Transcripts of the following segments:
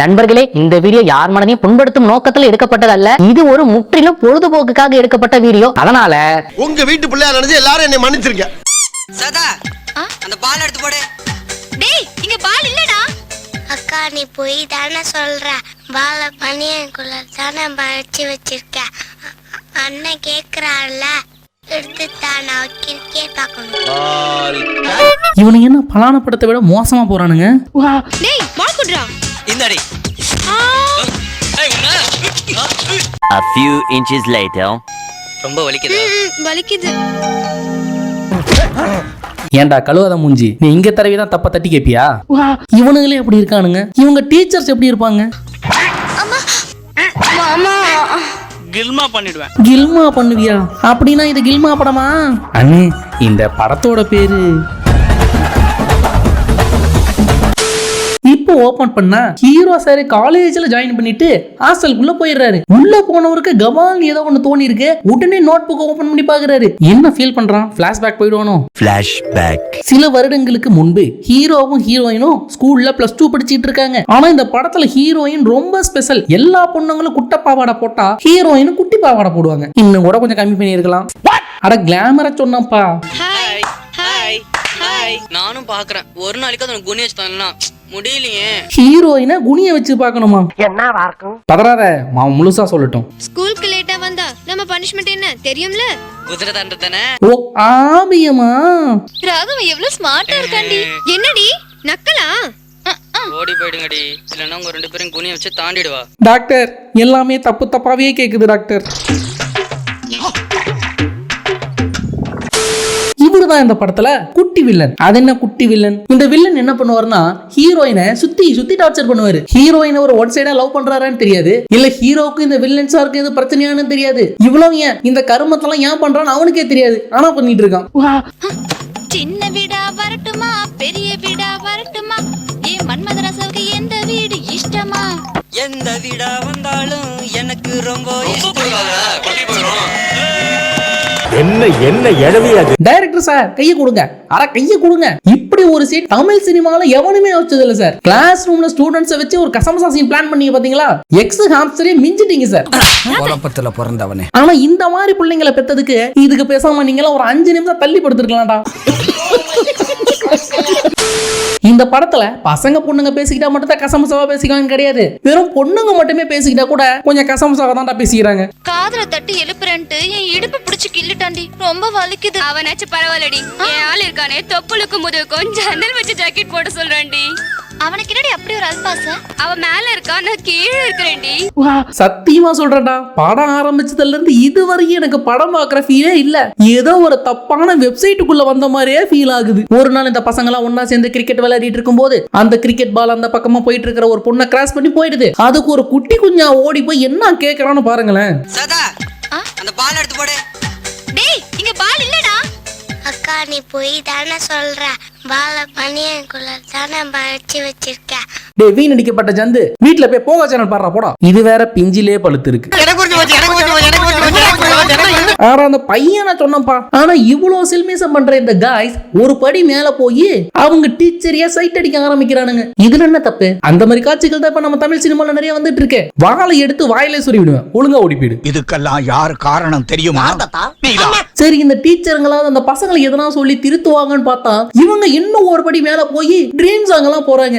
நண்பர்களே இந்த வீடியோ யார் மனதையும் புண்படுத்தும் நோக்கத்தில் எடுக்கப்பட்டதல்ல. இது ஒரு முற்றிலும் பொழுதுபோக்குக்காக எடுக்கப்பட்ட வீடியோ. அதனால உங்க வீட்டு பிள்ளையா நினைச்சு எல்லாரும் என்னை மன்னிச்சிருங்க. சதா அந்த பால் எடுத்து போடு. டேய் இங்க பால் இல்லடா. அக்கா நீ போய் தானே சொல்ற. பால பனியன்குள்ள தானே மறைச்சு வச்சிருக்க. அண்ணன் கேக்குறாருல எடுத்து தான் நான் கிரிக்கெட் பார்க்கணும். இவனுங்க என்ன பலான படத்தை விட மோசமா போறானுங்க? டேய் பால் குடுறா. இந்தாடி. A few inches later. ரொம்ப வலிக்குதா? வலிக்குது. ஏன்டா கழுவாத மூஞ்சி? நீ இங்க தடவி தான் தப்ப தட்டி கேப்பியா? இவனுங்களே எப்படி இருக்கானுங்க? இவங்க டீச்சர்ஸ் எப்படி இருப்பாங்க? கில்மா பண்ணிடுவேன். கில்மா பண்ணுவியா? அப்படின்னா இது கில்மா படமா? அண்ணே இந்த படத்தோட பேரு இப்போ ஓபன் பண்ணா? ஹீரோ சார் காலேஜ்ல ஜாயின் பண்ணிட்டு ஹாஸ்டலுக்குள்ள போயிடுறாரு. உள்ள போனவருக்கு கபால் ஏதோ ஒண்ணு தோணி இருக்கு உடனே நோட் புக் ஓபன் பண்ணி பாக்குறாரு. என்ன ஃபீல் பண்றான்? பிளாஷ்பேக் போயிடுவானோ? Flashback. சில வருடங்களுக்கு முன்பு ஹீரோவும் ஹீரோயினும் ஸ்கூல்ல பிளஸ் டூ படிச்சிட்டு இருக்காங்க. ஆனா இந்த படத்துல ஹீரோயின் ரொம்ப ஸ்பெஷல் எல்லா பொண்ணுங்களும் குட்ட பாவாடை போட்டா ஹீரோயின் குட்டி பாவாடை போடுவாங்க. இன்னும் கூட கொஞ்சம் கம்மி பண்ணியிருக்கலாம். அட கிளாமரா சொன்னப்பா ஹாய் ஹாய் ஹாய் நானும் பாக்குறேன். ஒரு நாளைக்கு அது குணி வச்சு முடியலையே. ஹீரோயினை குனிய வச்சு பார்க்கணுமா? பதறாத மாவன் முழுசா சொல்லட்டும். ஸ்கூலுக்கு லேட்டா வந்தா நம்ம பனிஷ்மெண்ட் என்ன தெரியும்ல? குதிரை தாண்ட தானே ஓ ஆபியமா ராகவன் எவ்வளவு ஸ்மார்ட்டா இருக்காண்டி. என்னடி நக்கலா. ஓடி போயிடுங்கடி. இல்லைன்னா உங்க ரெண்டு பேரும் குனிய வச்சு தாண்டிடுவா. டாக்டர் எல்லாமே தப்பு தப்பாவே கேக்குது டாக்டர். இவரு தான் இந்த படத்துல குட்டி வில்லன் அது என்ன குட்டி வில்லன் இந்த வில்லன் என்ன பண்ணுவாருன்னா ஹீரோயினை சுத்தி சுத்தி டார்ச்சர் பண்ணுவாரு. ஹீரோயினை ஒரு ஒன் சைடா லவ் பண்றாரான்னு தெரியாது. இல்ல ஹீரோவுக்கு இந்த வில்லன்ஸாருக்கு இது பிரச்சனையானு தெரியாது. இவ்வளவு ஏன் இந்த கருமத்தெல்லாம் ஏன் பண்றான்னு அவனுக்கே தெரியாது. ஆனா பண்ணிட்டு இருக்கான். சின்ன வீடா வரட்டுமா? பெரிய வீடா வரட்டுமா? ஏன் மன்மத ரசவுக்கு எந்த வீடு இஷ்டமா? எந்த வீடா வந்தாலும் எனக்கு ரொம்ப இஷ்டம். என்ன என்ன எழவி அது? டைரக்டர் சார் கையை கொடுங்க. அட கையை கொடுங்க. இப்படி ஒரு சீட் தமிழ் சினிமால எவனுமே வச்சது இல்ல சார் கிளாஸ் ரூம்ல ஸ்டூடெண்ட்ஸை வச்சு ஒரு கசமசா சீன் பிளான் பண்ணீங்க பாத்தீங்களா? எக்ஸ் ஹாம்ஸ்டரே மிஞ்சிட்டீங்க சார் குழப்பத்துல பிறந்தவனே. ஆனா இந்த மாதிரி பிள்ளைங்களை பெத்ததுக்கு இதுக்கு பேசாம நீங்களாம் ஒரு அஞ்சு நிமிஷம் தள்ளி படுத்துருக்கலாம்டா. இந்த படத்துல பசங்க பொண்ணுங்க பேசிக்கிட்டா மட்டும் தான் கசமசாவா பேசிக்குவாங்க கிடையாது. வெறும் பொண்ணுங்க மட்டுமே பேசிக்கிட்டா கூட கொஞ்சம் கசமசாவா தான்டா பேசிக்கிறாங்க. காதுல தட்டி எழுப்புறன்ட்டு என் இடுப்பு பிடிச்சு கிள்ளிட்டாண்டி. ரொம்ப வலிக்குது. அவனாச்சும் பரவாயில்லடி. என் ஆள் இருக்கானே. தொப்புளுக்கு முதுகுக்கும் ஜன்னல் வச்சு ஜாக்கெட் போட சொல்றான்டி. அவனுக்கு என்னடி அப்படி ஒரு அல்பாச அவன் மேல இருக்கா? நான் கீழே இருக்கிறேன்டி. சத்தியமா சொல்றேன்டா. படம் ஆரம்பிச்சதுல இருந்து இதுவரையும் எனக்கு படம் பார்க்குற ஃபீலே இல்ல. ஏதோ ஒரு தப்பான வெப்சைட்டுக்குள்ள வந்த மாதிரியே ஃபீல் ஆகுது. ஒரு நாள் இந்த பசங்க எல்லாம் ஒண்ணா சேர்ந்து கிரிக்கெட் விளையாடிட்டு இருக்கும்போது அந்த கிரிக்கெட் பால் அந்த பக்கமா போயிட்டு இருக்கிற ஒரு பொண்ணை கிராஸ் பண்ணி போயிடுது. அதுக்கு ஒரு குட்டி குஞ்சா ஓடி போய் என்ன கேக்குறான்னு பாருங்களேன். சதா? அந்த பால் எடுத்து போடு. டேய் இங்க பால் இல்லடா. அக்கா நீ போய் தானே சொல்ற? பால பனியன்குள்ள தானே மறைச்சு வச்சிருக்க. டே வீண் அடிக்கப்பட்ட ஜந்து வீட்ல போய் போகா சேனல் பாடுறா போடா. இது வேற பிஞ்சிலே பழுத்து இருக்கு எனக்கு எனக்கு எனக்கு ஆனா அந்த பையனை சொன்னப்பா ஆனா இவ்வளவு சில்மிசம் பண்ற இந்த காய்ஸ் ஒரு படி மேல போய் அவங்க டீச்சரையே சைட் அடிக்க ஆரம்பிக்கிறானுங்க. இதுல என்ன தப்பு? அந்த மாதிரி காட்சிகள் தான் இப்ப நம்ம தமிழ் சினிமால நிறைய வந்துட்டு இருக்கு வாழை எடுத்து வாயிலே சொல்லி விடுவேன் ஒழுங்கா ஓடி போயிடு இதுக்கெல்லாம் யார் காரணம் தெரியுமா? சரி இந்த டீச்சருங்களாவது அந்த பசங்களை எதனா சொல்லி திருத்துவாங்கன்னு பார்த்தா இவங்க இன்னும் ஒரு படி மேல போய் ட்ரீம் சாங் எல்லாம் போறாங்க.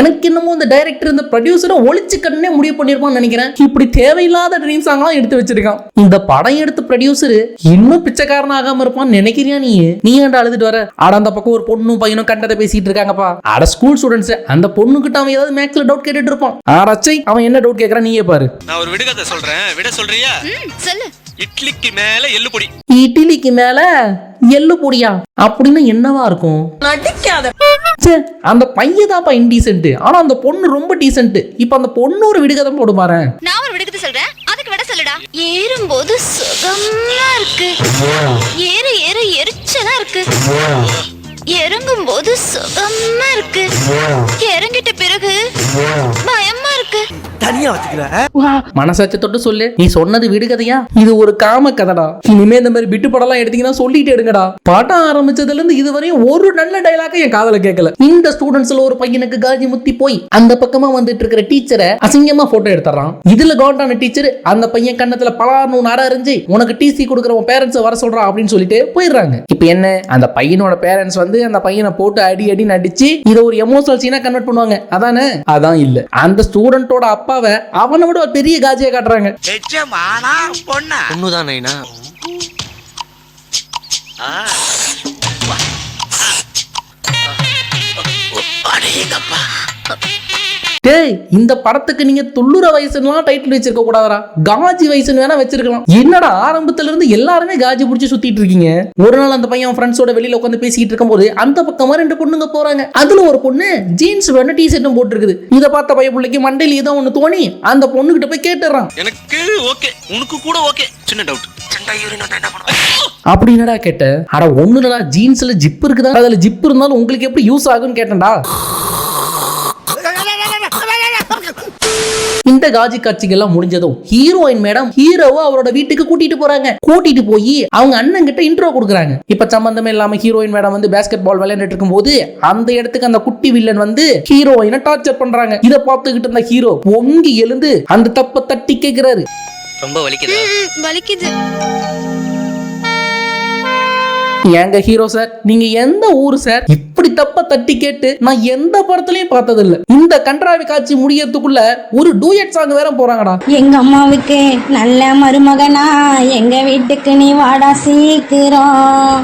எனக்கு என்னமோ இந்த டைரக்டர் இந்த ப்ரொடியூசரை ஒளிச்சு கண்ணே முடிவு பண்ணிருப்பான்னு நினைக்கிறேன். இப்படி தேவையில்லாத ட்ரீம் சாங்லாம் எடுத்து வச்சிருக்கான். இந்த படம் எடுத்த ப்ரொடியூசர் இன்னும் பிச்சைக்காரன் ஆகாம இருப்பான்னு நினைக்கிறியா நீ? நீ ஏன்டா அழுதுட்டு வர? ஆட அந்த பக்கம் ஒரு பொண்ணும் பையனும் கண்டதை பேசிட்டு இருக்காங்கப்பா. ஆட ஸ்கூல் ஸ்டூடெண்ட்ஸ் அந்த பொண்ணுகிட்ட அவன் ஏதாவது மேக்ஸ்ல டவுட் கேட்டுட்டு இருப்பான். ஆடச்சை அவன் என்ன டவுட் கேட்கறான் நீயே பாரு. நான் ஒரு விடுகதை சொல்றேன். விட சொல்றியா? ம் சொல்லு. இட்லிக்கு மேல எள்ளு பொடி இட்லிக்கு மேல எள்ளு பொடியா அப்படின்னு என்னவா இருக்கும்? ச்சே, அந்த பையன் தான்ப்பா இன்டீசென்ட் ஆனா அந்த பொண்ணு ரொம்ப டீசென்ட் இப்ப அந்த பொண்ணு ஒரு விடுகதை போடு பாரு நான் ஒரு விடுக்கத்து சொல்றேன். அதுக்கு விட சொல்லுடா. ஏறும்போது சுகமா இருக்கு. ஏற ஏற எரிச்சலா இருக்கு. இறங்கும் போது சுகமா இருக்கு. இறங்கிட்ட பிறகு பயமா இருக்கு. தனியா வச்சுக்கிறேன் மனசாட்சி தொட்டு சொல்லு. நீ சொன்னது விடுகதையா இது ஒரு காம கதைடா. இனிமே இந்த மாதிரி பிட்டு படம்லாம் எடுத்தீங்கன்னா சொல்லிட்டு எடுங்கடா. படம் ஆரம்பிச்சதுல இருந்து இதுவரையும் ஒரு நல்ல டைலாக என் காதல கேட்கல. இந்த ஸ்டூடெண்ட்ஸ்ல ஒரு பையனுக்கு காஜி முத்தி போய் அந்த பக்கமா வந்துட்டு இருக்கிற டீச்சரை அசிங்கமா போட்டோ எடுத்துறான். இதுல கவுண்டான டீச்சர் அந்த பையன் கண்ணத்துல ஒன்று அற அறிஞ்சு உனக்கு டிசி கொடுக்குற உன் பேரண்ட்ஸ் வர சொல்றான் அப்படின்னு சொல்லிட்டு போயிடுறாங்க. இப்போ என்ன? அந்த பையனோட பேரண்ட்ஸ் வந்து அந்த பையனை போட்டு அடி அடி நடிச்சு இதை ஒரு எமோஷனல் சீனா கன்வெர்ட் பண்ணுவாங்க. அதானே? அதான் இல்ல. அந்த ஸ்டூடெண்டோட அப்பாவை அவனை விட ஒரு பெரிய காஜியை காட்டுறாங்க நிஜமானா பொண்ணா ஒண்ணுதான் நைனா டேய் இந்த படத்துக்கு நீங்க துள்ளுற வயசுலாம் டைட்டில் வச்சிருக்க கூடாதா காஜி வயசுன்னு வேணா வச்சிருக்கலாம். என்னடா ஆரம்பத்துல இருந்து எல்லாருமே காஜி புடிச்சு சுத்திட்டு இருக்கீங்க? ஒரு நாள் அந்த பையன் ஃப்ரெண்ட்ஸோட வெளியில உட்காந்து பேசிக்கிட்டு இருக்கும்போது அந்த பக்கமா ரெண்டு பொண்ணுங்க போறாங்க. அதுல ஒரு பொண்ணு ஜீன்ஸ் வேணும் டி ஷர்ட்டும் போட்டுருக்குது. இத பார்த்த பையன் பிள்ளைக்கு மண்டையில ஏதோ ஒண்ணு தோணி அந்த பொண்ணு கிட்ட போய் கேட்டுறான். எனக்கு ஓகே. உனக்கு கூட ஓகே. சின்ன டவுட் அப்படி என்னடா கேட்ட? அட ஒண்ணுடா ஜீன்ஸ்ல ஜிப் இருக்குதா? அதுல ஜிப் இருந்தாலும் உங்களுக்கு எப்படி யூஸ் ஆகும்னு கேட்டேன்டா. இந்த காஜி காட்சிகள்லாம் முடிஞ்சதும் ஹீரோயின் மேடம் ஹீரோவை அவரோட வீட்டுக்கு கூட்டிட்டு போறாங்க. கூட்டிட்டு போய் அவங்க அண்ணன் கிட்ட இன்ட்ரோ கொடுக்குறாங்க. இப்ப சம்பந்தமே இல்லாம ஹீரோயின் மேடம் வந்து பேஸ்கெட் பால் விளையாண்டுட்டு இருக்கும்போது அந்த இடத்துக்கு அந்த குட்டி வில்லன் வந்து ஹீரோயினை டார்ச்சர் பண்றாங்க. இத பார்த்துக்கிட்டு இருந்த ஹீரோ பொங்கி எழுந்து அந்த தப்ப தட்டி கேக்குறாரு. ரொம்ப வலிக்குதா? வலிக்குது. ஏங்க ஹீரோ சார் நீங்க எந்த ஊரு சார் இப்படி தப்ப தட்டி கேட்டு நான் எந்த படத்துலயும் பார்த்தது இல்ல இந்த கன்றாவி காட்சி முடியறதுக்குள்ள ஒரு டூயட் சாங் வேற போறாங்கடா. எங்க அம்மாவுக்கு நல்ல மருமகனா எங்க வீட்டுக்கு நீ வாடா சீக்கிரம்.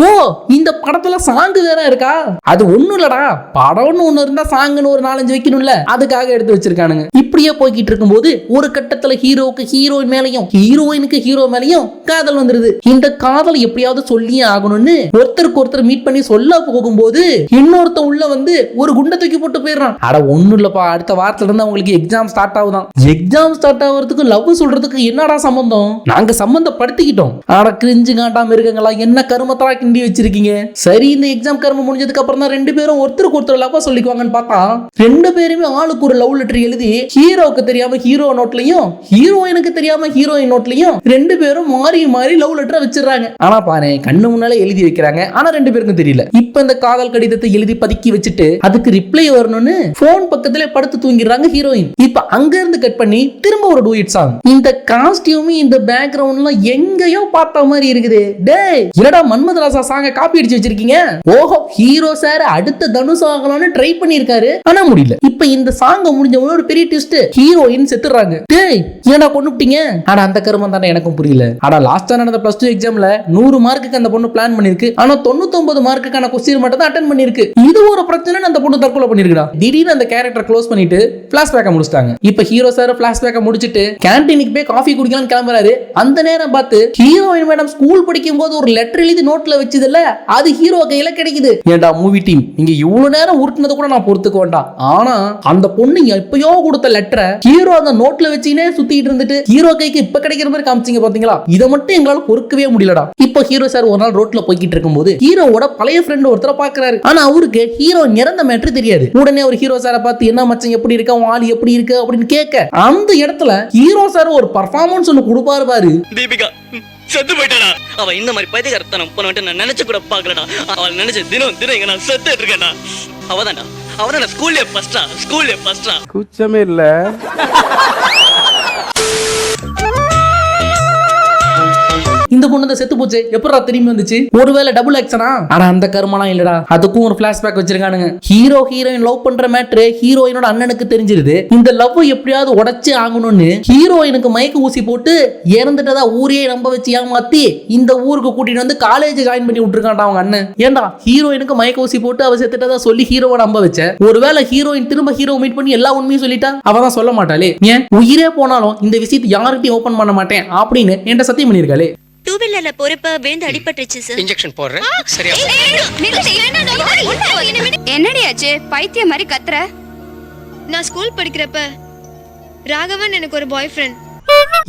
ஓ இந்த படத்துல சாங்கு வேற இருக்கா? அது ஒண்ணும் இல்லடா. படம்னு ஒண்ணு இருந்தா சாங்குன்னு ஒரு நாலஞ்சு வைக்கணும்ல. அதுக்காக எடுத்து வச்சிருக்கானுங்க. இப்படியே போய்கிட்டு இருக்கும்போது ஒரு கட்டத்துல ஹீரோவுக்கு ஹீரோயின் மேலயும் ஹீரோயினுக்கு ஹீரோ மேலயும் காதல் வந்துருது. இந்த காதல் எப்படியாவது சொல்லியே ஆகணும்னு ஒருத்தருக்கு ஒருத்தர் மீட் பண்ணி சொல்ல போகும்போது இன்னொருத்த உள்ள வந்து ஒரு குண்டை தூக்கி போட்டு போயிடுறான். அட ஒண்ணும் இல்லப்பா. அடுத்த வாரத்துல இருந்து அவங்களுக்கு எக்ஸாம் ஸ்டார்ட் ஆகுதான். எக்ஸாம் ஸ்டார்ட் ஆகுறதுக்கு லவ் சொல்றதுக்கு என்னடா சம்பந்தம்? நாங்க சம்பந்தப்படுத்திக்கிட்டோம். ஆட கிரிஞ்சு காட்டாம இருக்கங்களா என்ன கருமத்தரா கிண்டி வச்சிருக்கீங்க? சரி இந்த எக்ஸாம் கரும முடிஞ்சதுக்கு அப்புறம் தான் ரெண்டு பேரும் ஒருத்தருக்கு ஒருத்தர் லவ்வா சொல்லிக்குவாங்கன்னு பார்த்தா ரெண்டு பேருமே ஆளுக்கு ஒரு லவ் லெட்டர் எழுதி ஹீரோவுக்கு தெரியாம ஹீரோ நோட்லயும் ஹீரோயினுக்கு தெரியாம ஹீரோயின் நோட்லயும் ரெண்டு பேரும் மாறி மாறி லவ் லெட்டர் வச்சிடறாங்க. ஆனா பாரு கண்ணு முன்னால எழுதி வைக்கிறாங்க. ஆனா ரெண்டு பேருக்கும் தெரியல. இப்ப இந்த காதல் கடிதத்தை எழுதி பதுக்கி வச்சுட்டு அதுக்கு ரிப்ளை வரணும்னு போன் பக்கத்துல படுத்து தூங்கிடுறாங்க ஹீரோயின் இப்ப அங்க இருந்து கட் பண்ணி திரும்ப ஒரு டூயிட் சாங் இந்த காஸ்டியூம் இந்த பேக்ரவுண்ட்லாம் எங்கேயோ பார்த்த மாதிரி இருக்குது. டேய் என்னடா மன்மதராசா சாங்க காப்பி அடிச்சு வச்சிருக்கீங்க? ஓஹோ ஹீரோ சார் அடுத்த தனுஷ் ஆகலாம்னு ட்ரை பண்ணிருக்காரு ஆனா முடியல. இப்ப இந்த சாங்க முடிஞ்ச ஒரு பெரிய ட்விஸ்ட் ஹீரோயின் செத்துறாங்க டேய் ஏன்டா கொண்டுட்டீங்க ஆனா அந்த கருமம் தானே எனக்கும் புரியல. ஆனா லாஸ்டா நடந்த பிளஸ் டூ எக்ஸாம்ல நூறு மார்க்குக்கு அந்த பொண்ணு பிளான் பண்ணிருக்கு ஆனா தொண்ணூத்தொன்பது மார்க்குக்கான கொஸ்டின் மட்டும் தான் அட்டன் பண்ணிருக்கு இது ஒரு பிரச்சனை அந்த பொண்ணு தற்கொலை பண்ணிருக்கா திடீர்னு அந்த கேரக்டர் க்ளோஸ் பண்ணிட்டு பிளாஷ்பேக்கை முடிச்சிட்டாங்க. இப்ப ஹீரோ சார் பிளாஷ்பேக்கை முடிச்சிட்டு கேன்டீனுக்கு போய் காஃபி குடிக்கலாம்னு கிளம்புறாரு. அந்த நேரம் பார்த்து ஹீரோயின் மேடம் ஸ்கூல் படிக்கும் போது ஒரு லெட்டர் எழுதி நோட்ல வச்சதுல அது ஹீரோ கையில கிடைக்குது. ஏன்டா மூவி டீம் நீங்க இவ்வளவு நேரம் உருட்டுனது கூட நான் பொறுத்துக்க வேண்டாம். ஆனா அந்த பொண்ணு எப்பயோ கொடுத்த லெட்டரை ஹீரோ அந்த நோட்ல வச்சுனே சுத்திட்டு இருந்துட்டு ஹீரோ கைக்கு இப்ப கிடைக்கிற மாதிரி காமிச்சீங்க பாத்தீங்களா? இதை மட்டும் எங்களால பொறுக்கவே முடியலடா. இப்போ ஹீரோ சார் ஒரு நாள் ரோட்ல போய்கிட்டு இருக்கும்போது ஹீரோவோட பழைய ஃப்ரெண்ட் ஒருத்தர பாக்குறாரு ஆனா அவருக்கு ஹீரோ இறந்த மேட்ரு தெரியாது. உடனே ஒரு ஹீரோ சாரை பார்த்து என்ன மச்சான் எப்படி இருக்க? உன் ஆள் எப்படி இருக்கு? அப்படின்னு கேட்க அந்த இடத்துல ஹீரோ சார் ஒரு பர்ஃபார்மன்ஸ் ஒன்னு கொடுப்பாரு பாரு. தீபிகா செத்து போயிட்டாடா அவ இந்த மாதிரி பைத்தியக்காரத்தனம் பண்ண நான் நினைச்சு கூட பாக்கலடா அவள் நினைச்ச தினம் தினம் இங்க நான் செத்துட்டு இருக்கேன்டா. அவதான்டா. அவதான் ஸ்கூல்லே ஃபர்ஸ்டா ஸ்கூல்லே ஃபர்ஸ்டா குச்சமே இல்ல. இந்த பொண்ணு தான் செத்து போச்சு. எப்படா திரும்பி வந்துச்சு? ஒருவேளை டபுள் ஆக்ஷனா ஆனா அந்த கருமெல்லாம் இல்லடா. அதுக்கும் ஒரு பிளாஷ்பேக் வச்சிருக்கானுங்க. ஹீரோ ஹீரோயின் லவ் பண்ற மேட்ரு ஹீரோயினோட அண்ணனுக்கு தெரிஞ்சிருது. இந்த லவ் எப்படியாவது உடைச்சு ஆகணும்னு ஹீரோயினுக்கு மயக்க ஊசி போட்டு இறந்துட்டதா ஊரே நம்ப வச்சு ஏமாத்தி இந்த ஊருக்கு கூட்டிட்டு வந்து காலேஜ் ஜாயின் பண்ணி விட்டுருக்கான்டா அவங்க அண்ணன். ஏன்டா? ஹீரோயினுக்கு மயக்க ஊசி போட்டு அவ செத்துட்டதா சொல்லி ஹீரோவை நம்ப வச்ச? ஒருவேளை ஹீரோயின் திரும்ப ஹீரோ மீட் பண்ணி எல்லா உண்மையும் சொல்லிட்டா? அவ தான் சொல்ல மாட்டாளே. ஏன்? உயிரே போனாலும் இந்த விஷயத்தை யார்கிட்டயும் ஓபன் பண்ண மாட்டேன் அப்படின்னு என்கிட்ட சத்தியம் பண்ணியிருக்காளே. டூ வீலர்ல போறப்ப விழுந்து அடிபட்டுருச்சு சார் இன்ஜெக்ஷன் போடுறேன். சரியா? என்னடி ஆச்சு? பைத்தியம் மாதிரி கத்துற. நான் ஸ்கூல் படிக்கிறப்ப ராகவன் எனக்கு ஒரு பாய் ஃப்ரெண்ட்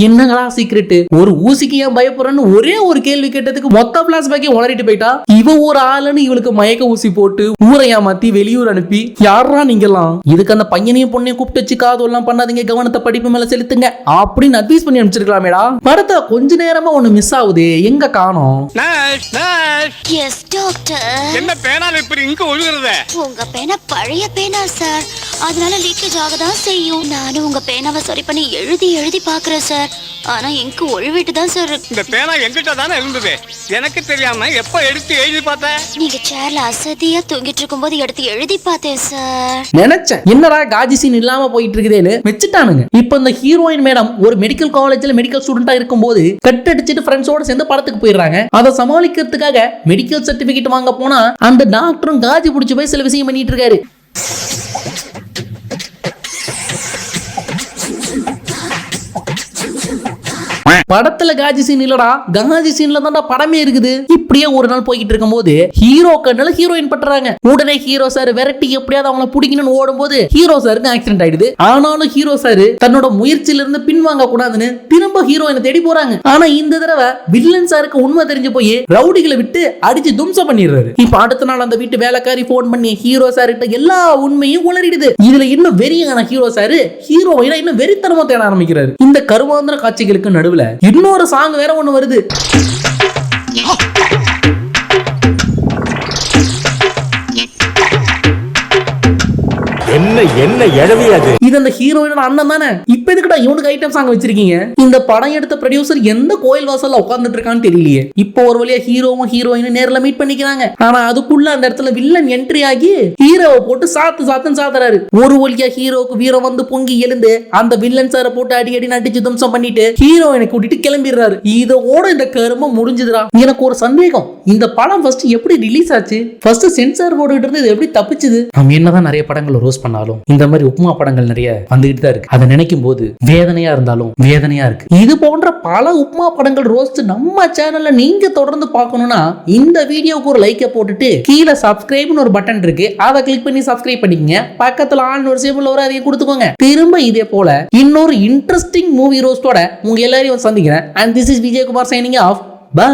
என்னங்களா சீக்ரெட் ஒரு ஊசிக்கு ஏன் பயப்படுறன்னு ஒரே ஒரு கேள்வி கேட்டதுக்கு மொத்த பிளாஸ்பேக்கே உளறிட்டு போயிட்டா? இவ ஒரு ஆளுன்னு இவளுக்கு மயக்க ஊசி போட்டு ஊரை ஏமாத்தி வெளியூர் அனுப்பி. யாரா நீங்கலாம் இதுக்கு அந்த பையனையும் பொண்ணையும் கூப்பிட்டு வச்சு காது எல்லாம் பண்ணாதீங்க கவனத்தை படிப்பு மேல செலுத்துங்க. அப்படின்னு அட்வைஸ் பண்ணி அனுப்பிச்சிருக்கலாமேடா. படத்துல கொஞ்ச நேரமா ஒண்ணு மிஸ் ஆகுது. எங்க காணோம்? என்ன பேனால இப்படி இங்க ஒழுகுறத? உங்க பேனா பழைய பேனா சார் அதனால லீக்கேஜ் ஆக தான் செய்யும். நானும் உங்க பேனாவை சரி பண்ணி எழுதி எழுதி பாக்குறேன் சார். ஆனா இங்கு ஒழுவிட்டு தான் சார் இந்த பேனா எங்கிட்ட தானே இருந்தது? எனக்கு தெரியாம எப்ப எடுத்து எழுதி பார்த்த? நீங்க சேர்ல அசதியா தூங்கிட்டு இருக்கும்போது எடுத்து எழுதி பார்த்தேன் சார். நினைச்சேன். என்னடா காஜி சீன் இல்லாம போயிட்டு இருக்குதேன்னு வச்சுட்டானுங்க இப்போ இந்த ஹீரோயின் மேடம் ஒரு மெடிக்கல் காலேஜ்ல மெடிக்கல் ஸ்டூடெண்டா இருக்கும்போது கட் அடிச்சிட்டு ஃப்ரெண்ட்ஸோட சேர்ந்து படத்துக்கு போயிடுறாங்க. அதை சமாளிக்கிறதுக்காக மெடிக்கல் சர்டிபிகேட் வாங்க போனா அந்த டாக்டரும் காஜி பிடிச்சி போய் சில விஷயம் பண்ணிட்டு இருக்காரு. படத்துல காஜி சீன் இல்லடா. காஜி சீன்ல தான்டா படமே இருக்குது. இப்படியே ஒரு நாள் போய்கிட்டு இருக்கும்போது ஹீரோ கண்ணால ஹீரோயின் பண்றாங்க உடனே ஹீரோ சார் விரட்டி எப்படியாவது அவங்கள பிடிக்கணும்னு ஓடும்போது ஹீரோ சாருக்கு ஆக்சிடென்ட் ஆயிடுது. ஆனாலும் ஹீரோ சார் தன்னோட முயற்சியில இருந்து பின்வாங்க கூடாதுன்னு திரும்ப ஹீரோயினை தேடி போறாங்க. ஆனா இந்த தடவை வில்லன் சாருக்கு உண்மை தெரிஞ்சு போய் ரவுடிகளை விட்டு அடிச்சு தும்சம் பண்ணிடுறாரு. இப்ப அடுத்த நாள் அந்த வீட்டு வேலைக்காரி போன் பண்ணி ஹீரோ சார் கிட்ட எல்லா உண்மையும் உளறிடுது. இதுல இன்னும் வெறியான ஹீரோ சார் ஹீரோயினா இன்னும் வெறித்தனமா தேட ஆரம்பிக்கிறாரு. இந்த கருவாந்திர காட்சிகளுக்கு நடுவுல இன்னொரு சாங் வேற ஒன்று வருது. என்ன என்ன அது? இது அந்த ஹீரோயினோட அண்ணன் தானே? இப்ப எதுக்குடா இவனுக்கு ஐட்டம் சாங் வச்சிருக்கீங்க? இந்த படம் எடுத்த ப்ரொடியூசர் எந்த கோயில் வாசல்ல உட்கார்ந்துட்டு இருக்கான்னு தெரியலையே. இப்போ ஒரு வழியா ஹீரோவும் ஹீரோயினும் நேர்ல மீட் பண்ணிக்கிறாங்க. ஆனா அதுக்குள்ள அந்த இடத்துல வில்லன் என்ட்ரி ஆகி ஹீரோவை போட்டு சாத்து சாத்துன்னு சாத்துறாரு. ஒரு வழியா ஹீரோவுக்கு வீரம் வந்து பொங்கி எழுந்து அந்த வில்லன் சாரை போட்டு அடி அடி நடிச்சு தும்சம் பண்ணிட்டு ஹீரோயினை கூட்டிட்டு கிளம்பிடுறாரு. இதோட இந்த கருமம் முடிஞ்சுதுடா. எனக்கு ஒரு சந்தேகம். இந்த படம் ஃபர்ஸ்ட் எப்படி ரிலீஸ் ஆச்சு? ஃபர்ஸ்ட் சென்சார் போட்டுக்கிட்டு இருந்து இது எப்படி தப்பிச்சுது? நம்ம என்னதான் நிறைய படங்களை ரோஸ் பண்ணாலும் இந்த மாதிரி உப்புமா படங்கள் நிறைய வந்துகிட்டு தான் இருக்கு. அதை நினைக்கும் போது வேதனையா இருந்தாலும் வேதனையா இருக்கு. இது போன்ற பல உப்புமா படங்கள் ரோஸ்ட் நம்ம சேனல்ல நீங்க தொடர்ந்து பார்க்கணும்னா இந்த வீடியோவுக்கு ஒரு லைக்கை போட்டுட்டு கீழே சப்ஸ்கிரைப்னு ஒரு பட்டன் இருக்கு. அதை கிளிக் பண்ணி சப்ஸ்கிரைப் பண்ணிக்கங்க. பக்கத்துல ஆள் ஒரு சேபிள் ஒரு அதையும் கொடுத்துக்கோங்க. திரும்ப இதே போல இன்னொரு இன்ட்ரெஸ்டிங் மூவி ரோஸ்டோட உங்க எல்லாரையும் சந்திக்கிறேன். And this is Vijayakumar signing off bye